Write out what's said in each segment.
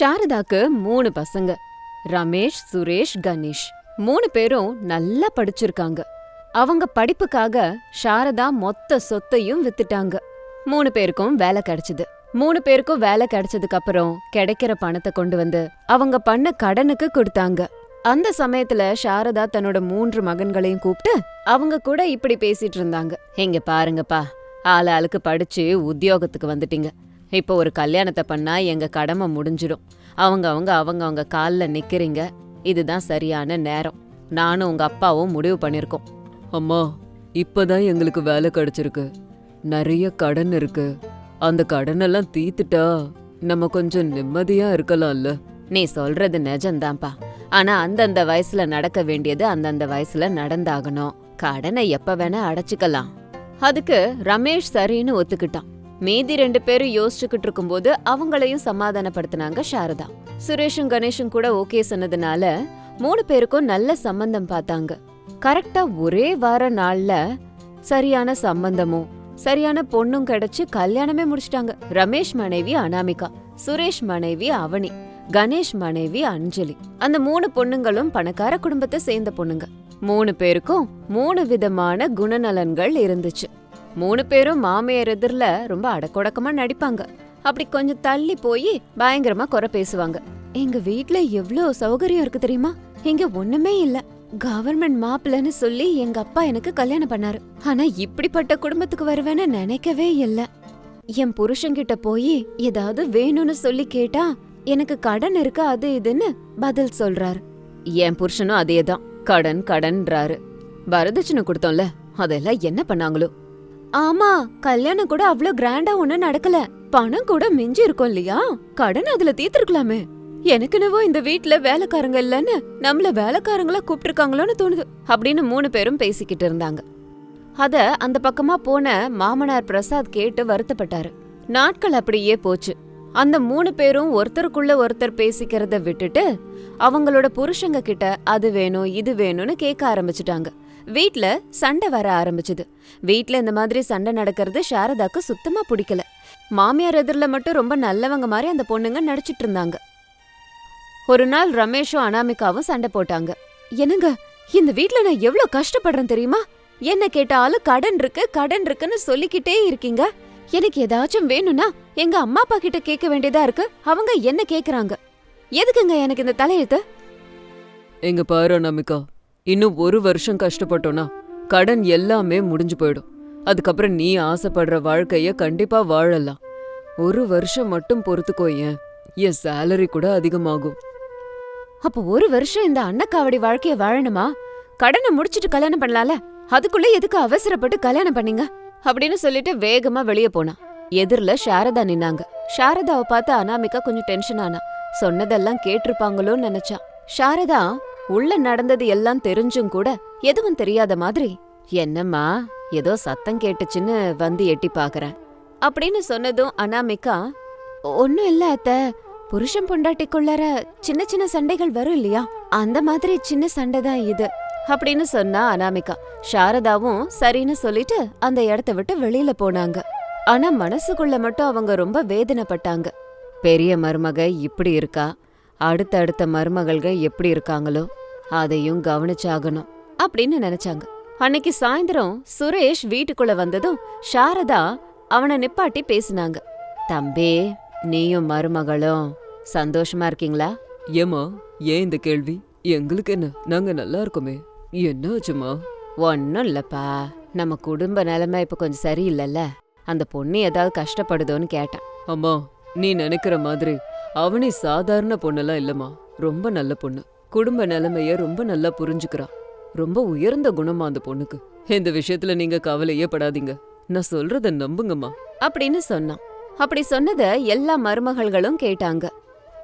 சாரதாக்கு மூணு பசங்க. ரமேஷ் சுரேஷ் கணேஷ். மூணு பேரும் நல்லா படிச்சிருக்காங்க. அவங்க படிப்புக்காக சாரதா மொத்த சொத்தையும் வித்துட்டாங்க. மூணு பேருக்கும் வேலை கிடைச்சது. மூணு பேருக்கும் வேலை கிடைச்சதுக்கு அப்புறம் கிடைக்கிற பணத்தை கொண்டு வந்து அவங்க பண்ண கடனுக்கு கொடுத்தாங்க. அந்த சமயத்துல சாரதா தன்னோட மூன்று மகன்களையும் கூப்பிட்டு அவங்க கூட இப்படி பேசிட்டு இருந்தாங்க. இங்க பாருங்கப்பா. ஆள் ஆளுக்கு படிச்சு உத்தியோகத்துக்கு வந்துட்டீங்க. இப்போ ஒரு கல்யாணத்தை பண்ணா எங்க கடமை முடிஞ்சிடும். அவங்க அவங்க அவங்க அவங்க காலில் நிக்கிறீங்க. இதுதான் சரியான நேரம். நானும் உங்க அப்பாவும் முடிவு பண்ணிருக்கோம். அம்மா இப்பதான் எங்களுக்கு வேலை கிடைச்சிருக்கு. நிறைய கடன் இருக்கு. அந்த கடனெல்லாம் தீத்துட்டா நம்ம கொஞ்சம் நிம்மதியா இருக்கலாம்ல. நீ சொல்றது நிஜம்தான்ப்பா. ஆனா அந்தந்த வயசுல நடக்க வேண்டியது அந்தந்த வயசுல நடந்தாகணும். கடனை எப்ப வேணா அடைச்சுக்கலாம். அதுக்கு ரமேஷ் சரின்னு ஒத்துக்கிட்டான். மீதி ரெண்டு பேரும் யோசிச்சுக்கிட்டு இருக்கும்போது அவங்களையும் சமாதானப்படுத்தினாங்க சாரதா. சுரேஷும் கணேஷும் கூட ஓகே சொன்னதுனால மூணு பேருக்கும் நல்ல சம்பந்தம் பார்த்தாங்க. கரெக்டா ஒரே வார நாள்ல சரியான சம்பந்தமும் சரியான பொண்ணும் கிடைச்சு கல்யாணமே முடிச்சிட்டாங்க. ரமேஷ் மனைவி அனாமிகா சுரேஷ் மனைவி அவனி கணேஷ் மனைவி அஞ்சலி. அந்த மூணு பொண்ணுங்களும் பணக்கார குடும்பத்தை சேர்ந்த பொண்ணுங்க. மூணு பேருக்கும் மூணு விதமான குணநலன்கள் இருந்துச்சு. மூணு பேரும் மாமியார் எதிரில் ரொம்ப அடக்கொடக்கமா நடிப்பாங்க. அப்படி கொஞ்சம் தள்ளி போய் பயங்கரமா குறை பேசுவாங்க. எங்க வீட்ல எவ்ளோ சௌகரியம் இருக்கு தெரியுமா? இங்க ஒண்ணுமே இல்ல. கவர்மெண்ட் மாப்பிள்ளன்னு சொல்லி எங்க அப்பா எனக்கு கல்யாணம் பண்ணாரு. ஆனா இப்படிப்பட்ட குடும்பத்துக்கு வருவேன்னு நினைக்கவே இல்ல. என் புருஷன்கிட்ட போய் ஏதாவது வேணும்னு சொல்லி கேட்டா எனக்கு கடன் இருக்கு அது இதுன்னு பதில் சொல்றாரு. என் புருஷனும் அதேதான். கடன் கடன்றாரு. வரதட்சணை கொடுத்தோம்ல அதெல்லாம் என்ன பண்ணாங்களோ? ஆமா கல்யாணம் கூட அவ்ளோ கிராண்டா ஒண்ணு நடக்கல. பணம் கூட மிஞ்சி இருக்கும் இல்லையா? கடன் அதுல தீர்த்திருக்கலாமே. எனக்கு என்னவோ இந்த வீட்ல வேலைக்காரங்க இல்லன்னு நம்மள வேலைக்காரங்களா கூப்பிட்டிருக்காங்களோன்னு தோணுது அப்படின்னு மூணு பேரும் பேசிக்கிட்டு இருந்தாங்க. அத அந்த பக்கமா போன மாமனார் பிரசாத் கேட்டு வருத்தப்பட்டாரு. நாட்கள் அப்படியே போச்சு. அந்த மூணு பேரும் ஒருத்தருக்குள்ள ஒருத்தர் பேசிக்கிறத விட்டுட்டு அவங்களோட புருஷங்க கிட்ட அது வேணும் இது வேணும்னு கேட்க ஆரம்பிச்சிட்டாங்க. வீட்ல சண்டை வர ஆரம்பிச்சுது. வீட்ல இந்த மாதிரி சண்டை நடக்கிறது சாரதாக்கு சுத்தமா பிடிக்கல. மாமியார் எதிரில் மட்டும் ரொம்ப நல்லவங்க மாதிரி அந்த பொண்ணுங்க நடிச்சிட்டு இருந்தாங்க. ஒரு நாள் ரமேஷும் அனாமிகாவும் சண்டை போட்டாங்க. என்னங்க இந்த வீட்ல நான் எவ்வளோ கஷ்டப்படுறேன் தெரியுமா? என்ன கேட்டாலும் கடன் இருக்கு கடன் இருக்குன்னு சொல்லிக்கிட்டே இருக்கீங்க. எனக்கு ஏதாச்சும் வேணும்னா எங்க அம்மா அப்பா கிட்ட கேட்க வேண்டியதா இருக்கு. அவங்க என்ன கேக்குறாங்க? எதுக்குங்க எனக்கு இந்த தலையெழுத்து? எங்க பாரு அனாமிகா இன்னும் ஒரு வருஷம் கஷ்டப்பட்டோன்னா கடன் எல்லாமே முடிஞ்சு போயிடும். அதுக்கப்புறம் நீ ஆசைப்படுற வாழ்க்கைய கண்டிப்பா வாழலாம். ஒரு வருஷம் மட்டும் பொறுத்துக்கோயேன் என் சேலரி கூட அதிகமாகும். அப்போ ஒரு வருஷம் இந்த அன்னக்காவடி வாழ்க்கைய வாழணுமா? கடனை முடிச்சிட்டு கல்யாணம் பண்ணலாம்ல? அதுக்குள்ள எதுக்கு அவசரப்பட்டு கல்யாணம் பண்ணீங்க? அப்படின்னு சொல்லிட்டு வேகமா வெளிய போனா எதிர்ல சாரதா நின்னாங்க. சாரதாவை பார்த்து அனாமிகா கொஞ்சம் டென்ஷன் ஆனா. சொன்னதெல்லாம் கேட்டிருப்பாங்களோன்னு நினைச்சா சாரதா உள்ள நடந்தது எல்லாம் தெரிஞ்சும் கூட எதுவும் தெரியாத மாதிரி என்னம்மா ஏதோ சத்தம் கேட்டுச்சுன்னு வந்து எட்டி பாக்குறேன் அப்படின்னு சொன்னதும் அனாமிகா ஒன்னும் இல்ல அத்தை புருஷன் பொண்டாட்டிக்குள்ளார சின்ன சின்ன சண்டைகள் வரும் இல்லையா? அந்த மாதிரி சின்ன சண்டை தான் இது அப்படின்னு சொன்னா அனாமிகா. சாரதாவும் சரின்னு சொல்லிட்டு அந்த இடத்த விட்டு வெளியில போனாங்க. ஆனா மனசுக்குள்ள மட்டும் அவங்க ரொம்ப வேதனைப்பட்டாங்க. பெரிய மருமக இப்படி இருக்கா? அடுத்த அடுத்த மருமகள்கள் எப்படி இருக்காங்களோ அதையும் கவனிச்சாகணும் அப்படின்னு நினைச்சாங்க. அன்னைக்கு சாயந்தரம் சுரேஷ் வீட்டுக்குள்ள வந்ததும் சாரதா அவனை நிப்பாட்டி பேசினாங்க. தம்பி நீயும் மருமகளும் சந்தோஷமா இருக்கீங்களா? ஏமா ஏன் இந்த கேள்வி? எங்களுக்கு என்ன? நாங்க நல்லா இருக்கோமே. என்ன ஆச்சுமா ஒன்னும் இல்லப்பா. நம்ம குடும்ப நிலைமை இப்ப கொஞ்சம் சரியில்லைல்ல. அந்த பொண்ணு ஏதாவது கஷ்டப்படுதோன்னு கேட்டேன். அம்மா நீ நினைக்கிற மாதிரி அவனே சாதாரண பொண்ணெல்லாம் இல்லம்மா. ரொம்ப நல்ல பொண்ணு. குடும்ப நிலைமைய ரொம்ப நல்லா புரிஞ்சுக்கிறா. ரொம்ப உயர்ந்த குணமா அந்த பொண்ணுக்கு. இந்த விஷயத்துல நீங்க கவலையே படாதீங்க. நான் சொல்றத நம்புங்கம்மா. அப்படின்னு சொன்னான். அப்படி சொன்னத எல்லா மருமகள்களும் கேட்டாங்க.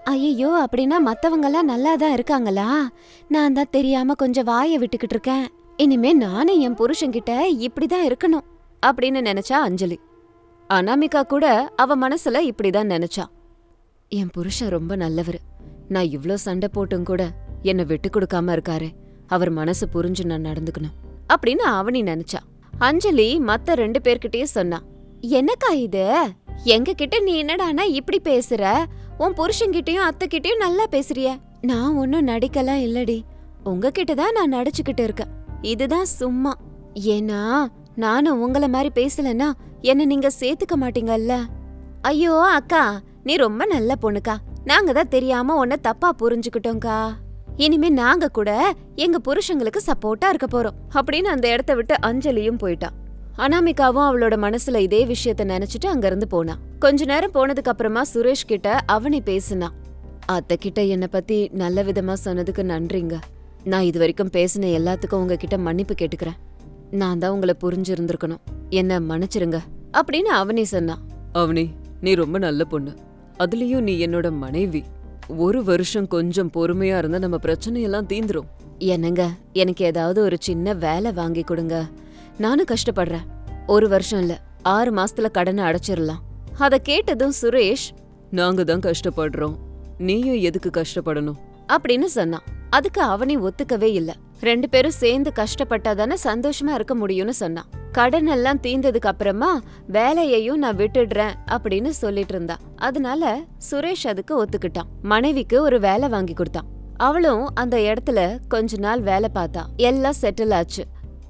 ஐயோ அப்படின்னா மத்தவங்கெல்லாம் நல்லா தான் இருக்காங்களா? நான் தான் தெரியாம கொஞ்சம் வாயை விட்டுக்கிட்டு இருக்கேன். இனிமே நானும் என் புருஷன்கிட்ட இப்படிதான் இருக்கணும். அப்படின்னு நினைச்சா அஞ்சலி. அனாமிகா கூட அவ மனசுல இப்படிதான் நினைச்சா. என் புருஷன் ரொம்ப நல்லவர். நான் இவ்ளோ சண்டை போட்டும் கூட என்னை விட்டு கொடுக்காம இருக்காரு. அவர் மனசு புரிஞ்சு நான் நடந்துக்கணும். அப்படின்னு அவனி நினைச்சா. அஞ்சலி மத்த ரெண்டு பேர்கிட்டயே சொன்னா என்னக்கா இது? எங்க கிட்ட நீ என்னடானா இப்படி பேசுற? உன் புருஷன்கிட்டயும் அத்தைகிட்டயும் நல்லா பேசுறிய. நான் ஒன்னும் நடிக்கலாம் இல்லடி. உங்ககிட்ட தான் நான் நடிச்சுக்கிட்டு இருக்கேன். இதுதான் சும்மா. ஏன்னா நானும் உங்கள மாதிரி பேசலன்னா என்ன நீங்க சேர்த்துக்க மாட்டீங்கல்ல? ஐயோ அக்கா. நீ ரொம்ப நல்ல பொண்ணுக்கா. நாங்க தான் தெரியாம உன்னை தப்பா புரிஞ்சுக்கிட்டோம்க்கா. இனிமே நாங்க கூட எங்க புருஷங்களுக்கு சப்போர்ட்டா இருக்க போறோம். அப்படின்னு அந்த இடத்த விட்டு அஞ்சலியும் போயிட்டான் அனாமிகாவும் அவளோட மனசுல இதே விஷயத்த நினைச்சிட்டு அங்கிருந்து போனா. கொஞ்ச நேரம் போனதுக்கு அப்புறமா சுரேஷ் கிட்ட அவனை பேசினான் அத்தை கிட்ட என்ன பத்தி நல்ல விதமா சொன்னதுக்கு நன்றிங்க. நான் இது வரைக்கும் பேசின எல்லாத்துக்கும் உங்ககிட்ட மன்னிப்பு கேட்டுக்கிறேன். நான் தான் உங்களை புரிஞ்சிருந்திருக்கணும். என்ன மன்னிச்சிருங்க. அப்படின்னு அவனி சொன்னா. அவனி நீ ரொம்ப நல்ல பொண்ணு. அதுலயும் நீ என்னோட மனைவி. ஒரு வருஷம் கொஞ்சம் பொறுமையா இருந்தா நம்ம பிரச்சனையெல்லாம் தீந்துரும். என்னங்க எனக்கு ஏதாவது ஒரு சின்ன வேலை வாங்கி கொடுங்க. நானும் கஷ்டப்படுறேன். ஒரு வருஷம் இல்ல ஆறு மாசத்துல கடனை அடைச்சிடலாம் அத கேட்டதும் சுரேஷ் நாங்க தான் கஷ்டப்படுறோம். நீயும் எதுக்கு கஷ்டப்படணும்? அப்படின்னு சொன்னான். அதுக்கு அவனி ஒத்துக்கவே இல்ல. ரெண்டு பேரும் சேர்ந்து கஷ்டப்பட்டாதானே சந்தோஷமா இருக்க முடியும்னு சொன்னான். கடன் எல்லாம் தீர்ந்ததுக்கு அப்புறமா வேலையையும் நான் விட்டுடுறேன் அப்படின்னு சொல்லிட்டு இருந்தா. அதனால சுரேஷ் அதுக்கு ஒத்துக்கிட்டான். மனைவிக்கு ஒரு வேலை வாங்கி கொடுத்தான். அவளும் அந்த இடத்துல கொஞ்ச நாள் வேலை பார்த்தா. எல்லாம் செட்டில் ஆச்சு.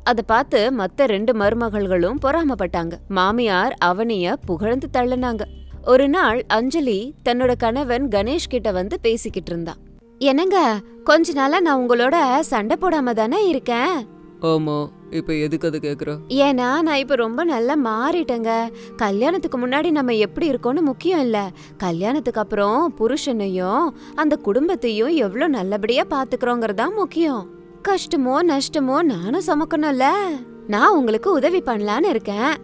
அதை பார்த்து மத்த ரெண்டு மருமகள்களும் பொறாமப்பட்டாங்க. மாமியார் அவனிய புகழ்ந்து தள்ளுனாங்க. ஒரு நாள் அஞ்சலி தன்னோட கணவன் கணேஷ் கிட்ட வந்து பேசிக்கிட்டு இருந்தா. என்னங்க கொஞ்ச நாளா நான் உங்களோட சண்டை போடாம தானே இருக்கேன்? ஓமோ இப்ப எதுக்கு அது கேக்குற? ஏன்னா நான் இப்ப ரொம்ப நல்லா மாறிட்டேங்க. கல்யாணத்துக்கு முன்னாடி நம்ம எப்படி இருக்கோம்னு முக்கியம் இல்ல. கல்யாணத்துக்கு அப்புறம் புருஷனையும் அந்த குடும்பத்தையும் எவ்வளவு நல்லபடியா பாத்துக்கிறோங்கிறது தான் முக்கியம். கஷ்டமோ நஷ்டமோ நானும் சுமக்கணும்ல. நான் உங்களுக்கு உதவி பண்ணலான்னு இருக்கேன்.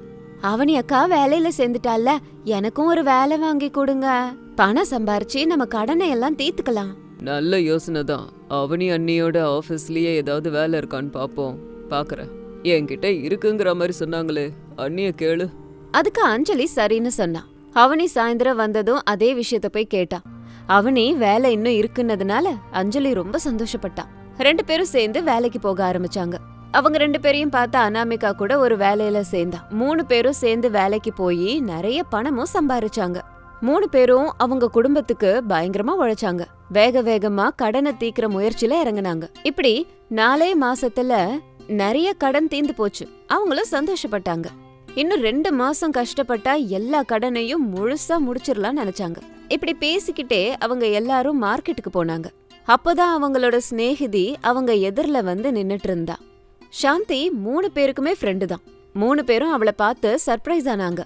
அவனி அக்கா வேலையில சேர்ந்துட்டால எனக்கும் ஒரு வேலை வாங்கி கொடுங்க. பணம் சம்பாரிச்சு நம்ம கடனை எல்லாம் தீர்த்துக்கலாம். நல்ல யோசனை தான். அவனி அண்ணியோட ஆபீஸ்லயே ஏதாவது வேலை இருக்கான்னு பாப்போம். பாக்குறேன் என்கிட்ட இருக்குங்கிற மாதிரி சொன்னாங்களே. அண்ணிய கேளு. அதுக்கு அஞ்சலி சரின்னு சொன்னா. அவனி சாயந்தரம் வந்ததும் அதே விஷயத்த போய் கேட்டா. அவனி வேலை இன்னும் இருக்குன்னதுனால அஞ்சலி ரொம்ப சந்தோஷப்பட்டான் ரெண்டு பேரும் சேர்ந்து வேலைக்கு போக ஆரம்பிச்சாங்க. அவங்க ரெண்டு பேரையும் பார்த்த அனாமிகா கூட ஒரு வேலையில சேர்ந்தா. மூணு பேரும் சேர்ந்து வேலைக்கு போய் நிறைய பணமும் சம்பாரிச்சாங்க. மூணு பேரும் அவங்க குடும்பத்துக்கு பயங்கரமா உழைச்சாங்க. வேக வேகமா கடனை தீக்கிற முயற்சியில இறங்குனாங்க. இப்படி நாலே மாசத்துல நிறைய கடன் தீந்து போச்சு. அவங்களும் சந்தோஷப்பட்டாங்க. இன்னும் ரெண்டு மாசம் கஷ்டப்பட்டா எல்லா கடனையும் முழுசா முடிச்சிடலாம் நினைச்சாங்க. இப்படி பேசிக்கிட்டே அவங்க எல்லாரும் மார்க்கெட்டுக்கு போனாங்க. அப்பதான் அவங்களோட சிநேகிதி அவங்க எதிர்ல வந்து நின்னுட்டு இருந்தா சாந்தி மூணு பேருக்குமே ஃப்ரெண்டு தான். மூணு பேரும் அவளை பார்த்து சர்ப்ரைஸ் ஆனாங்க.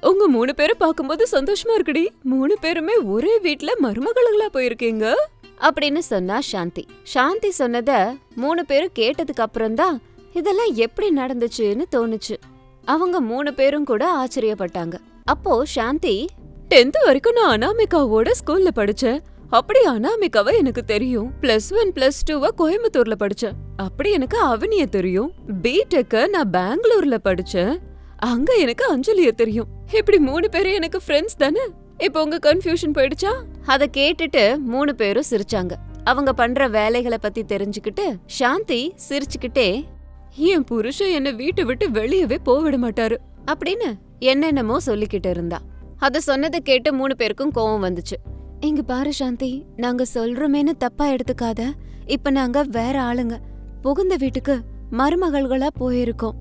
உங்க மூணு பேரும் பார்க்கும்போது சந்தோஷமா இருக்குடி. மூணு பேருமே ஒரே வீட்ல மருமகளுங்களா போயிருக்கீங்க? அப்படின்னு சொன்னா சாந்தி. சாந்தி சொன்னத மூணு பேரும் கேட்டதுக்கு அப்புறம்தான் இதெல்லாம் எப்படி நடந்துச்சுன்னு தோணுச்சு. அவங்க மூணு பேரும் கூட ஆச்சரியப்பட்டாங்க. அப்போ சாந்தி டென்த் வரைக்கும் நான் அனாமிகாவோட ஸ்கூல்ல படிச்சேன். அப்படி அனாமிகாவை எனக்கு தெரியும். பிளஸ் ஒன் பிளஸ் டூவ கோயம்புத்தூர்ல படிச்சேன். அப்படி எனக்கு அவனிய தெரியும். பிடெக்க நான் பெங்களூர்ல படிச்சேன். அங்க எனக்கு அஞ்சலிய தெரியும். இப்படி மூணு பேரும் எனக்கு ஃப்ரெண்ட்ஸ் தானே? இப்போ உங்க கன்ஃபியூஷன் போயிடுச்சா? அத கேட்டுட்டு மூணு பேரும் சிரிச்சாங்க. அவங்க பண்ற வேலைகளை பத்தி தெரிஞ்சுக்கிட்டு சாந்தி சிரிச்சுக்கிட்டே என் புருஷன் என்ன வீட்டை விட்டு வெளியவே போவிட மாட்டாரு. அப்படின்னு என்னென்னமோ சொல்லிக்கிட்டு இருந்தா. அத சொன்னதை கேட்டு மூணு பேருக்கும் கோவம் வந்துச்சு. இங்க பாரு சாந்தி நாங்க சொல்றோமேன்னு தப்பா எடுத்துக்காத. இப்ப நாங்க வேற ஆளுங்க. புகுந்த வீட்டுக்கு மருமகள்களா போயிருக்கோம்.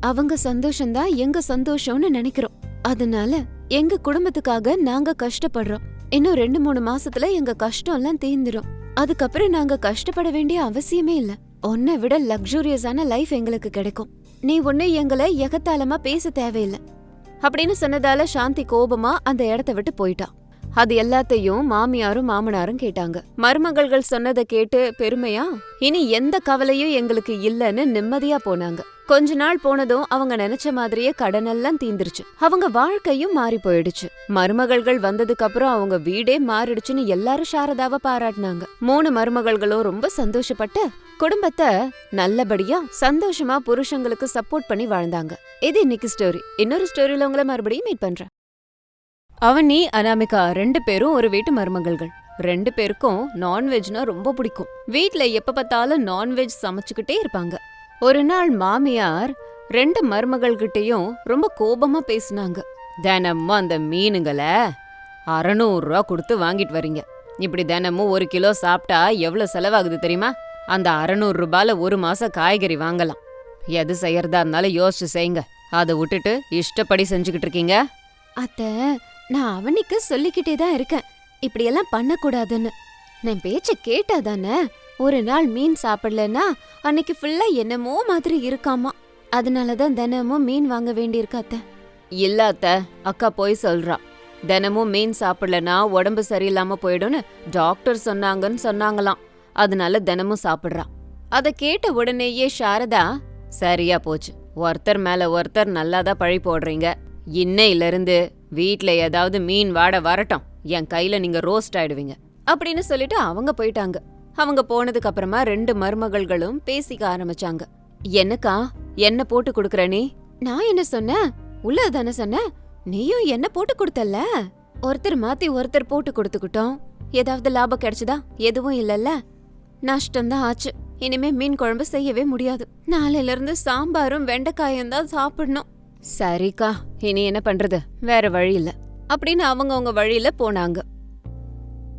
அவங்க சந்தோஷம்தான் எங்க சந்தோஷம்னு நினைக்கிறோம். அதனால எங்க குடும்பத்துக்காக நாங்க கஷ்டப்படுறோம். இன்னும் ரெண்டு மூணு மாசத்துல எங்க கஷ்டம் எல்லாம் தீர்ந்துரும். அதுக்கப்புறம் நாங்க கஷ்டப்பட வேண்டிய அவசியமே இல்ல. உன்னை விட லக்ஸூரியஸான லைஃப் எங்களுக்கு கிடைக்கும். நீ ஒண்ணு எங்களை எகத்தாளமா பேச தேவையில்லை. அப்படின்னு சொன்னதால சாந்தி கோபமா அந்த இடத்த விட்டு போயிட்டா. அது எல்லாத்தையும் மாமியாரும் மாமனாரும் கேட்டாங்க. மருமகள்கள் சொன்னதை கேட்டு பெருமையா? இனி எந்த கவலையும் எங்களுக்கு இல்லைன்னு நிம்மதியா போனாங்க. கொஞ்ச நாள் போனதும் அவங்க நினைச்ச மாதிரியே கடனெல்லாம் தீந்துருச்சு அவங்க வாழ்க்கையும் மாறி போயிடுச்சு. மருமகள்கள் வந்ததுக்கு அப்புறம் அவங்க வீடே மாறிடுச்சுன்னு எல்லாரும் சாரதாவை பாராட்டினாங்க. மூணு மருமகள்களும் ரொம்ப சந்தோஷப்பட்டு குடும்பத்தை நல்லபடியா சந்தோஷமா புருஷங்களுக்கு சப்போர்ட் பண்ணி வாழ்ந்தாங்க. இது இன்னைக்கு ஸ்டோரி இன்னொரு ஸ்டோரியில உங்களை மறுபடியும் மீட் பண்றேன். அவனி அனாமிகா ரெண்டு பேரும் ஒரு வீட்டு மருமகள்கள். ரெண்டு பேருக்கும் நான்வெஜ்னா ரொம்ப பிடிக்கும். வீட்ல எப்ப பார்த்தாலும் நான்வெஜ் சமைச்சுக்கிட்டே இருப்பாங்க. ஒரு நாள் மாமியார் ரெண்டு மருமகள்கிட்டயும் ரொம்ப கோபமா பேசுனாங்க. தினமும் அந்த மீனுங்களை அறநூறு ரூபா கொடுத்து வாங்கிட்டு வரீங்க. இப்படி தினமும் ஒரு கிலோ சாப்பிட்டா எவ்வளவு செலவாகுது தெரியுமா? அந்த அறநூறு ரூபால ஒரு மாசம் காய்கறி வாங்கலாம். எது செய்யறதா இருந்தாலும் யோசிச்சு செய்யுங்க. அதை விட்டுட்டு இஷ்டப்படி செஞ்சுக்கிட்டு இருக்கீங்க? அத்தை நான் அவனுக்கு சொல்லிக்கிட்டே தான் இருக்கேன். இப்படியெல்லாம் பண்ணக்கூடாதுன்னு. நான் பேச்ச கேட்டா தானே ஒரு நாள் மீன் சாப்பிடலன்னா அன்னைக்கு ஃபுல்லா என்னமோ மாதிரி இருக்காமா. அதனால தான் தினமும் மீன் வாங்க வேண்டியிருக்கு இல்லாத்த இல்ல அக்கா போய் சொல்றா. தினமும் மீன் சாப்பிடலனா உடம்பு சரியில்லாம போயிடும்னு டாக்டர் சொன்னாங்கன்னு சொன்னாங்களாம். அதனால தினமும் சாப்பிடுறா. அதை கேட்ட உடனேயே சாரதா சரியா போச்சு. ஒருத்தர் மேல ஒருத்தர் நல்லாதான் பழி போடுறீங்க. இன்னையிலிருந்து வீட்டில் வீட்ல ஏதாவது மீன் வாட வரட்டும். என் கையில நீங்க ரோஸ்ட் ஆயிடுவீங்க. அப்படின்னு சொல்லிட்டு அவங்க போயிட்டாங்க. அவங்க போனதுக்கு அப்புறமா ரெண்டு மருமகள்களும் பேசிக்க ஆரம்பிச்சாங்க. என்னக்கா? என்ன போட்டு கொடுக்குற நீ? நான் என்ன சொன்னேன்? உள்ள தானே சொன்னேன். நீயும் என்ன போட்டு கொடுத்தல்ல? ஒருத்தர் மாத்தி ஒருத்தர் போட்டு கொடுத்துக்கிட்டோம். ஏதாவது லாபம் கிடைச்சதா? எதுவும் இல்லல்ல. நஷ்டம்தான் ஆச்சு. இனிமே மீன் குழம்பு செய்யவே முடியாது. நாளையில இருந்து சாம்பாரும் வெண்டைக்காயும் தான் சாப்பிடணும். சரிக்கா இனி என்ன பண்றது? வேற வழி இல்ல. அப்படின்னு அவங்கவுங்க வழியில போனாங்க.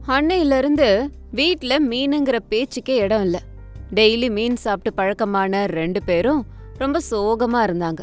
அன்னையிலிருந்து வீட்டில் வீட்ல மீனுங்கிற பேச்சுக்கே இடம் இல்ல. டெய்லி மீன் சாப்பிட்டு பழக்கமான ரெண்டு பேரும் ரொம்ப சோகமா இருந்தாங்க.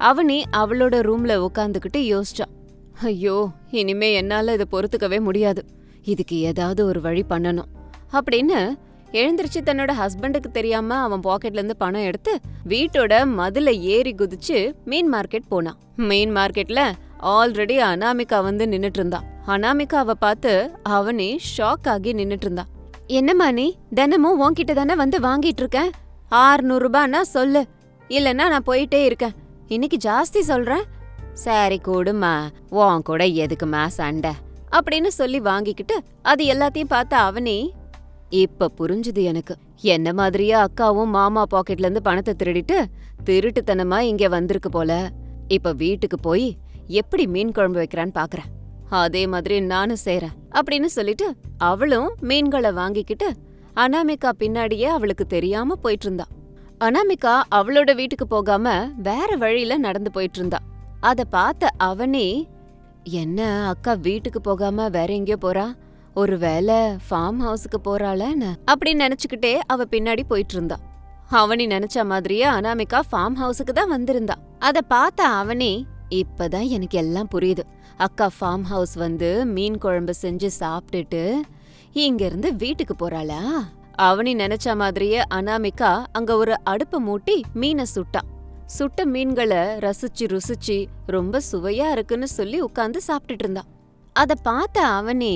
அவனி அவளோட ரூம்ல உட்காந்துக்கிட்டு யோசிச்சான். ஐயோ இனிமே என்னால இதை பொறுத்துக்கவே முடியாது. இதுக்கு ஏதாவது ஒரு வழி பண்ணணும். அப்படின்னு எழுந்திருச்சு தன்னோட ஹஸ்பண்டுக்கு தெரியாம அவன் பாக்கெட்ல இருந்து பணம் எடுத்து வீட்டோட மதுல ஏறி குதிச்சு மீன் மார்க்கெட் போனான். மீன் மார்க்கெட்ல ஆல்ரெடி அனாமிகா வந்து நின்னுட்டு இருந்தான். அனாமிகாவை பார்த்து அவனே ஷாக் ஆகி நின்னுட்டு இருந்தான். என்னம்மா நீ தினமும் உன்கிட்ட தானே வந்து வாங்கிட்டு இருக்கேன்? ஆறுநூறு ரூபான்னா சொல்லு. இல்லைன்னா நான் போயிட்டே இருக்கேன். இன்னைக்கு ஜாஸ்தி சொல்றேன்? சரி கூடுமா உன் கூட எதுக்குமா சண்டை? அப்படின்னு சொல்லி வாங்கிக்கிட்டு அது எல்லாத்தையும் பார்த்த அவனே இப்ப புரிஞ்சுது எனக்கு. என்ன மாதிரியே அக்காவும் மாமா பாக்கெட்ல இருந்து பணத்தை திருடிட்டு திருட்டுத்தனமா இங்க வந்திருக்கு போல. இப்ப வீட்டுக்கு போய் எப்படி மீன் குழம்பு வைக்கிறான்னு பாக்குறேன். அதே மாதிரி நானும் செய்றேன் அப்படின்னு சொல்லிட்டு அவளும் மீன்களை வாங்கிக்கிட்டு அனாமிகா பின்னாடியே அவளுக்கு தெரியாம போயிட்டு இருந்தா அனாமிகா அவளோட வீட்டுக்கு போகாம வேற வழியில நடந்து போயிட்டு இருந்தா அத பார்த்த அவனே என்ன அக்கா வீட்டுக்கு போகாம வேற எங்கேயோ போறா? ஒருவேளை ஃபார்ம் ஹவுஸுக்கு போறாளன்னு அப்படின்னு நினைச்சுக்கிட்டே அவ பின்னாடி போயிட்டு இருந்தா அவனி நினைச்ச மாதிரியே அனாமிகா ஃபார்ம் ஹவுஸுக்கு தான் வந்திருந்தா. அத பார்த்த அவனே இப்பதான் எனக்கு எல்லாம் புரியுது. அக்கா ஃபார்ம் ஹவுஸ் வந்து மீன் குழம்பு செஞ்சு சாப்பிட்டுட்டு இங்க இருந்து வீட்டுக்கு போறாளா? அவனி நினைச்ச மாதிரியே அனாமிகா அங்க ஒரு அடுப்பு மூட்டி மீனை சுட்டா. சுட்ட மீன்களை ரசிச்சு ருசிச்சு ரொம்ப சுவையா இருக்குன்னு சொல்லி உட்கார்ந்து சாப்பிட்டுட்டு இருந்தா. அத பார்த்த அவனே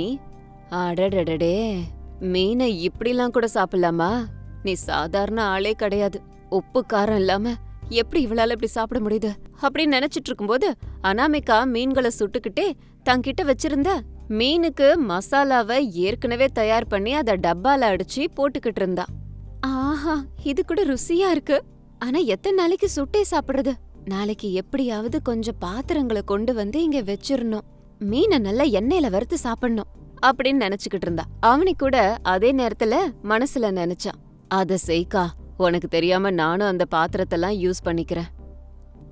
அடடடடே மீனை இப்படிலாம் கூட சாப்பிடலாமா? நீ சாதாரண ஆளே கிடையாது. உப்பு காரம் இல்லாம எப்படி இவளால இப்படி சாப்பிட முடியுது? அப்படின்னு நினைச்சிட்டு இருக்கும்போது அனாமிகா மீன்களை சுட்டுக்கிட்டே தங்கிட்ட வச்சிருந்த மீனுக்கு மசாலாவை ஏற்கனவே தயார் பண்ணி அதை டப்பால அடிச்சு போட்டுக்கிட்டு இருந்தா. ஆஹா இது கூட ருசியா இருக்கு. ஆனா எத்தனை நாளைக்கு சுட்டே சாப்பிடுறது? நாளைக்கு எப்படியாவது கொஞ்சம் பாத்திரங்களை கொண்டு வந்து இங்க வச்சிடணும் மீனை நல்லா எண்ணெயில வறுத்து சாப்பிடணும். அப்படின்னு நினைச்சுக்கிட்டு இருந்தா. அவனி கூட அதே நேரத்துல மனசுல நினைச்சான். அத செய்க்கா உனக்கு தெரியாம நானும் அந்த பாத்திரத்தெல்லாம் யூஸ் பண்ணிக்கிறேன்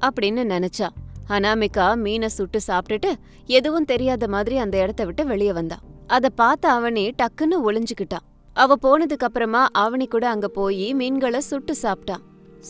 அப்படின்னு நினைச்சா. அனாமிகா மீனை சுட்டு சாப்பிட்டுட்டு எதுவும் தெரியாத மாதிரி அந்த இடத்த விட்டு வெளியே வந்தா. அத பார்த்த அவனி டக்குன்னு ஒளிஞ்சுக்கிட்டான். அவ போனதுக்கு அப்புறமா அவனி கூட அங்க போய் மீன்களை சுட்டு சாப்பிட்டான்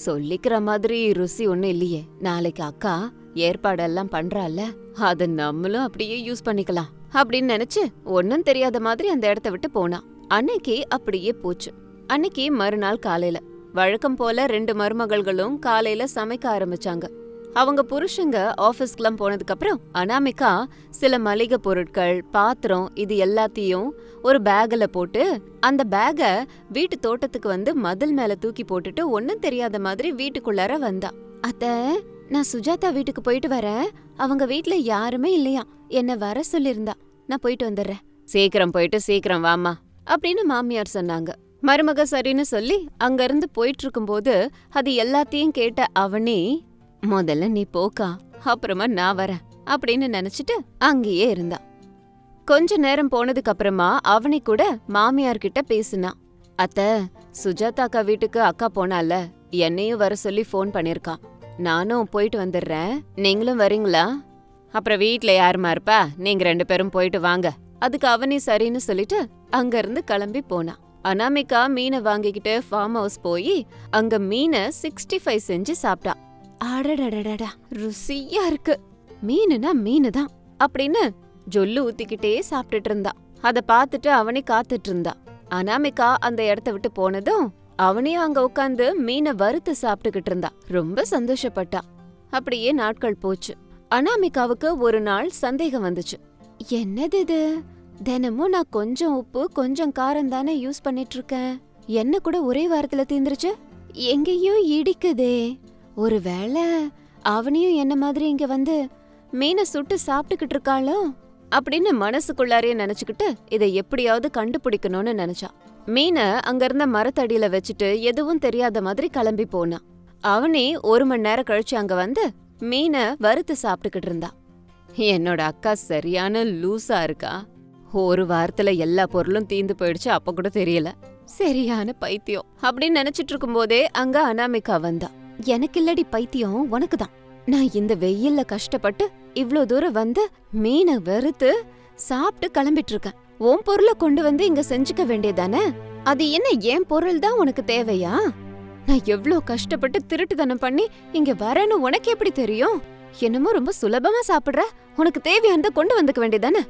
சொல்லிக்கிற மாதிரி ருசி ஒண்ணும் இல்லையே. நாளைக்கு அக்கா ஏற்பாடெல்லாம் பண்றால அத நம்மளும் அப்படியே யூஸ் பண்ணிக்கலாம். அப்படின்னு நினைச்சு ஒன்னும் தெரியாத மாதிரி அந்த இடத்த விட்டு போனான். அன்னைக்கு அப்படியே போச்சு. அன்னைக்கு மறுநாள் காலையில. வழக்கம் போல ரெண்டு மருமகள்களும் காலையில சமைக்க ஆரம்பிச்சாங்க. அவங்க புருஷங்க ஆபீஸ்க்குலாம் போனதுக்கு அப்புறம் அனாமிகா சில மளிகை பொருட்கள் பாத்திரம் இது எல்லாத்தையும் ஒரு பேக்ல போட்டு அந்த பேக வீட்டு தோட்டத்துக்கு வந்து மதில் மேல தூக்கி போட்டுட்டு ஒன்னும் தெரியாத மாதிரி வீட்டுக்குள்ளார வந்தா. அத்த நான் சுஜாதா வீட்டுக்கு போயிட்டு வரேன். அவங்க வீட்ல யாருமே இல்லையா? என்ன வர சொல்லிருந்தா. நான் போயிட்டு வந்துடுறேன். சீக்கிரம் போயிட்டு சீக்கிரம் வாமா அப்படின்னு மாமியார் சொன்னாங்க. மருமக சரின்னு சொல்லி அங்க இருந்து போயிட்டு இருக்கும்போது அது எல்லாத்தையும் கேட்ட அவனே முதல்ல நீ போக்கா அப்புறமா நான் வரேன் அப்படின்னு நினைச்சிட்டு அங்கேயே இருந்தா கொஞ்ச நேரம் போனதுக்கு அப்புறமா அவனி கூட மாமியார் கிட்ட பேசினா அத்த சுஜாதா அக்கா வீட்டுக்கு அக்கா போனால என்னையும் வர சொல்லி ஃபோன் பண்ணிருக்கா நானும் போயிட்டு வந்துடுறேன். நீங்களும் வரீங்களா? அப்புறம் வீட்ல யாருமா இருப்பா? நீங்க ரெண்டு பேரும் போயிட்டு வாங்க. அதுக்கு அவனே சரின்னு சொல்லிட்டு அங்க இருந்து கிளம்பி போனான் அனாமிகா மீனை வாங்கிக்கிட்டு ஃபார்ம் ஹவுஸ் போய் அங்க மீனை சிக்ஸ்டி ஃபைவ் செஞ்சு சாப்பிட்டா. அடடடடடா ருசியா இருக்கு. மீனுனா மீனு தான் அப்படின்னு ஜொல்லு ஊத்திக்கிட்டே சாப்பிட்டுட்டு இருந்தா. அத பார்த்துட்டு அவனே காத்துட்டு இருந்தான் அனாமிகா அந்த இடத்த விட்டு போனதும் அவனையும் அங்க உட்காந்து மீனை வறுத்து சாப்பிட்டுக்கிட்டு இருந்தா ரொம்ப சந்தோஷப்பட்டா அப்படியே நாட்கள் போச்சு. அனாமிகாவுக்கு ஒரு நாள் சந்தேகம் வந்துச்சு. என்னது இது? தினமும் நான் கொஞ்சம் உப்பு கொஞ்சம் காரம் தானே யூஸ் பண்ணிட்டு இருக்கேன் என்ன கூட ஒரே வாரத்துல தீந்துருச்சு? எங்கேயோ இடிக்குதே. ஒருவேளை அவனையும் என்ன மாதிரி இங்க வந்து மீனை சுட்டு சாப்பிட்டுக்கிட்டு இருக்காளோ? அப்படின்னு மனசுக்குள்ளாரே நினைச்சுக்கிட்டு இதை எப்படியாவது கண்டுபிடிக்கணும்னு நினைச்சா மீனை அங்க இருந்த மரத்தடியில வச்சுட்டு எதுவும் தெரியாத மாதிரி கிளம்பி போனான் அவனே ஒரு மணி நேரம் கழிச்சு அங்க வந்து மீனை வறுத்து சாப்பிட்டுக்கிட்டு இருந்தா என்னோட அக்கா சரியான லூசா இருக்கா. ஒரு வாரத்துல எல்லா பொருளும் தீந்து போயிடுச்சு அப்ப கூட தெரியல. சரியான பைத்தியம் அப்படின்னு நினைச்சிட்டு இருக்கும்போதே அங்க அனாமிகா வந்தா. எனக்கு இல்லடி பைத்தியம் உனக்கு தான் நான் இந்த வெயில்ல கஷ்டப்பட்டு இவ்ளோ தூரம் வந்து மீனை வறுத்து சாப்பிட்டு கிளம்பிட்டு இருக்கேன். உன் பொருளை கொண்டு வந்து இங்க செஞ்சுக்க வேண்டியதானே? அது என்ன என் பொருள் தான் உனக்கு தேவையா? நான் எவ்ளோ கஷ்டப்பட்டு திருட்டுத்தனம் பண்ணி இங்க வரேன்னு உனக்கு எப்படி தெரியும்? என்னமோ ரொம்ப சுலபமா சாப்பிடுற. உனக்கு தேவையானதை கொண்டு வந்துக்க வேண்டியதானே?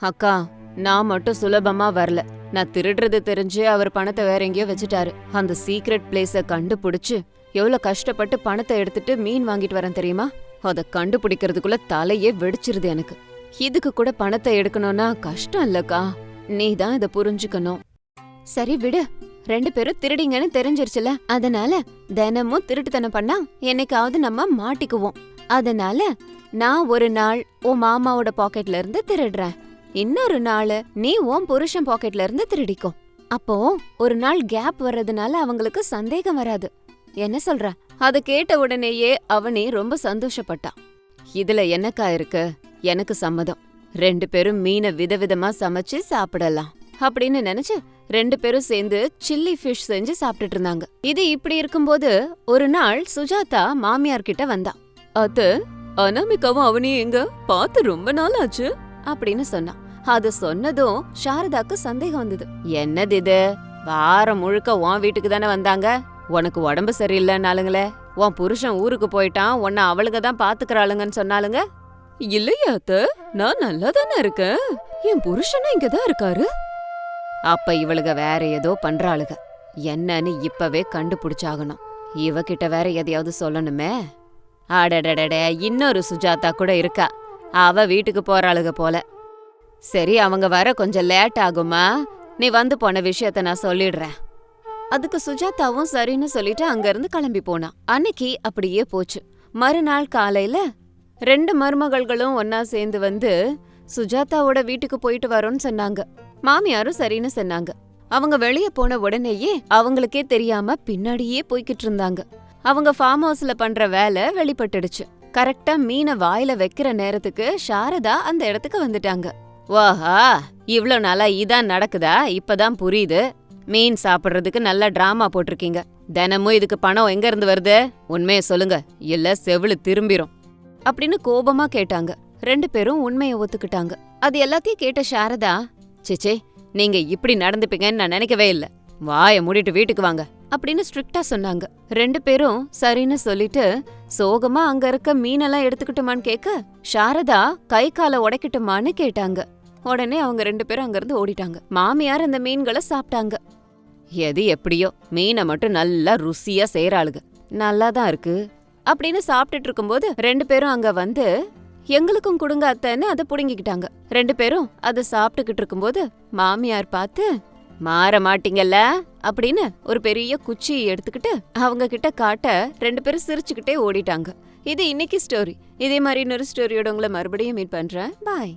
அக்கா நான் மட்டும் சுலபமா வரல. நான் திருடுறது தெரிஞ்சு அவர் பணத்தை வேற எங்கேயோ வச்சுட்டாரு. அந்த சீக்ரெட் பிளேஸ கண்டுபிடிச்சு எவ்வளவு கஷ்டப்பட்டு பணத்தை எடுத்துட்டு மீன் வாங்கிட்டு வரேன் தெரியுமா? அத கண்டுபிடிக்கிறதுக்குள்ள தலையே வெடிச்சிருது எனக்கு. இதுக்கு கூட பணத்தை எடுக்கணும்னா கஷ்டம் இல்லக்கா. நீ தான் இத புரிஞ்சுக்கணும். சரி விடு. ரெண்டு பேரும் திருடிங்கன்னு தெரிஞ்சிருச்சுல. அதனால தினமும் திருட்டுத்தனம் பண்ணா என்னைக்காவது நம்ம மாட்டிக்குவோம். அதனால நான் ஒரு நாள் உன் மாமாவோட பாக்கெட்ல இருந்து திருடுறேன். இன்னொரு நாள் நீ உன் புருஷன் பாக்கெட்ல இருந்து திருடிக்கோ. அப்போ ஒரு நாள் கேப் வர்றதுனால அவங்களுக்கு சந்தேகம் வராது. என்ன சொல்ற? அத கேட்ட உடனேயே அவனே ரொம்ப சந்தோஷப்பட்டான். இதுல என்னக்கா இருக்கு? எனக்கு சம்மதம். ரெண்டு பேரும் மீனை விதவிதமா சமைச்சு சாப்பிடலாம். அப்படின்னு நினைச்சு ரெண்டு பேரும் சேர்ந்து சில்லி ஃபிஷ் செஞ்சு சாப்பிட்டுட்டு இருந்தாங்க. இது இப்படி இருக்கும்போது ஒரு நாள் சுஜாதா மாமியார் கிட்ட வந்தா. அத்த அனாமிகாவும் அவனையும் எங்க பார்த்து ரொம்ப நாள் ஆச்சு அப்படின்னு சொன்னா. அது சொன்னதும் சாரதாக்கு சந்தேகம் வந்தது. என்னது இது? வாரம் முழுக்க உன் வீட்டுக்கு தானே வந்தாங்க? உனக்கு உடம்பு சரியில்லைன்னாலுங்களே உன் புருஷன் ஊருக்கு போயிட்டான் உன்னை அவளுங்க தான் பாத்துக்கறாளுங்கன்னு சொன்னாலுங்க இல்லையா அத்த? நான் நல்லா தானே இருக்கேன். என் புருஷனும் இங்கதான் இருக்காரு. அப்ப இவளுக வேற ஏதோ பண்றாளுக. என்னன்னு இப்பவே கண்டுபிடிச்சாகணும். இவகிட்ட வேற எதையாவது சொல்லணுமே? அடடடட இன்னொரு சுஜாதா கூட இருக்கா. அவ வீட்டுக்கு போறாளுக போல. சரி அவங்க வர கொஞ்சம் லேட் ஆகுமா? நீ வந்து போன விஷயத்த நான் சொல்லிடுறேன். அதுக்கு சுஜாதாவும் சரின்னு சொல்லிட்டு அங்கிருந்து கிளம்பி போனா அன்னைக்கு அப்படியே போச்சு. மறுநாள் காலையில ரெண்டு மருமகள்களும் ஒன்னா சேர்ந்து வந்து சுஜாதாவோட வீட்டுக்கு போயிட்டு வரோம்னு சொன்னாங்க. மாமியாரும் சரின்னு சொன்னாங்க. அவங்க வெளிய போன உடனேயே அவங்களுக்கே தெரியாம பின்னாடியே போய்கிட்டு இருந்தாங்க. அவங்க ஃபார்ம் ஹவுஸ்ல பண்ற வேலை வெளிப்பட்டுடுச்சு. கரெக்டா மீனை வாயில வைக்கிற நேரத்துக்கு சாரதா அந்த இடத்துக்கு வந்துட்டாங்க. வாஹா இவ்ளோ நாளா இதான் நடக்குதா? இப்பதான் புரியுது. மீன் சாப்பிடுறதுக்கு நல்ல டிராமா போட்டிருக்கீங்க. தினமும் இதுக்கு பணம் எங்க இருந்து வருது? உண்மையை சொல்லுங்க. இல்ல செவிலு திரும்பிரும். அப்படின்னு கோபமா கேட்டாங்க. ரெண்டு பேரும் உண்மையை ஒத்துக்கிட்டாங்க. அது எல்லாத்தையும் கேட்ட சாரதா சிச்சே நீங்க இப்படி நடந்துப்பீங்கன்னு நான் நினைக்கவே இல்ல. வாய மூடிட்டு வீட்டுக்கு வாங்க. அப்படின்னு ஸ்ட்ரிக்டா சொன்னாங்க. ரெண்டு பேரும் சரின்னு சொல்லிட்டு சோகமா அங்க இருக்க மீனெல்லாம் எடுத்துக்கிட்டுமான்னு கேட்க சாரதா கை காலை உடைக்கட்டுமான்னு கேட்டாங்க. உடனே அவங்க ரெண்டு பேரும் அங்கிருந்து ஓடிட்டாங்க. மாமியார் அந்த மீன்களை சாப்பிட்டாங்க. எது எப்படியோ மீனை மட்டும் நல்லா ருசியா செய்யறாளுங்க நல்லா தான் இருக்கு. அப்படின்னு சாப்பிட்டுட்டு இருக்கும்போது ரெண்டு பேரும் அங்க வந்து எங்களுக்கும் கொடுங்க அத்தைன்னு அதை புடுங்கிக்கிட்டாங்க. ரெண்டு பேரும் அதை சாப்பிட்டுக்கிட்டு இருக்கும்போது மாமியார் பார்த்து மாற மாட்டீங்கல்ல? அப்படின்னு ஒரு பெரிய குச்சியை எடுத்துக்கிட்டு அவங்க கிட்ட காட்ட ரெண்டு பேரும் சிரிச்சுக்கிட்டே ஓடிட்டாங்க. இது இன்னைக்கு ஸ்டோரி இதே மாதிரி இன்னொரு ஸ்டோரியோட உங்களை மறுபடியும் மீட் பண்றேன். பாய்